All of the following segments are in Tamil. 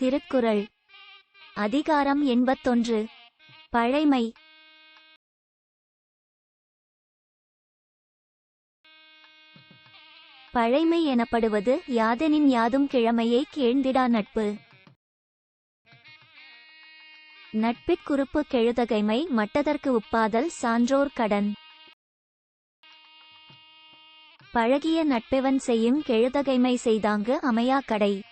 திருக்குறள். அதிகாரம் எண்பத்தொன்று. பழைமை. பழைமை எனப்படுவது யாதெனின் யாதும் கிழமையை கேழ்ந்திடா நட்பு. நட்பிற்குறுப்பு கெழுதகைமை மட்டதற்கு உப்பாதல் சான்றோர் கடன். பழகிய நட்பெவன் செய்யும் கெழுதகைமை செய்தாங்கு அமையா கடை.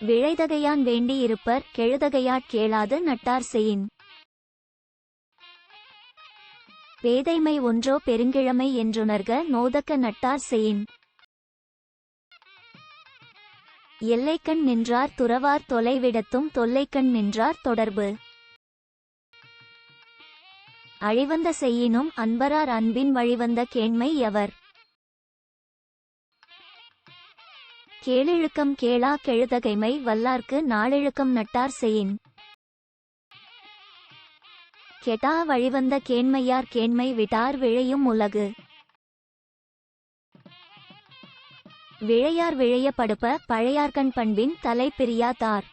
விழைதகையான் வேண்டியிருப்பர் கெழுதகையாட் கேளாது நட்டார் செயின் பேதைமை ஒன்றோ பெருங்கிழமை என்றுணர்க நோதக்க நட்டார் செயின் எல்லைக்கண் நின்றார் துறவார் தொலைவிடத்தும் தொல்லைக்கண் நின்றார் தொடர்பு. அழிவந்த செய்யினும் அன்பரார் அன்பின் வழிவந்த கேண்மை எவர். கேளிழுக்கம் கேளா கெழுதகைமை வல்லார்க்கு நாளிழுக்கம் நட்டார் செயின் கெட்டா வழிவந்த கேண்மையார் கேண்மை விட்டார் விழையும் உலகு. விழையார் விழைய படுப்ப பழையார்கண் பண்பின் தலை பிரியா தார்.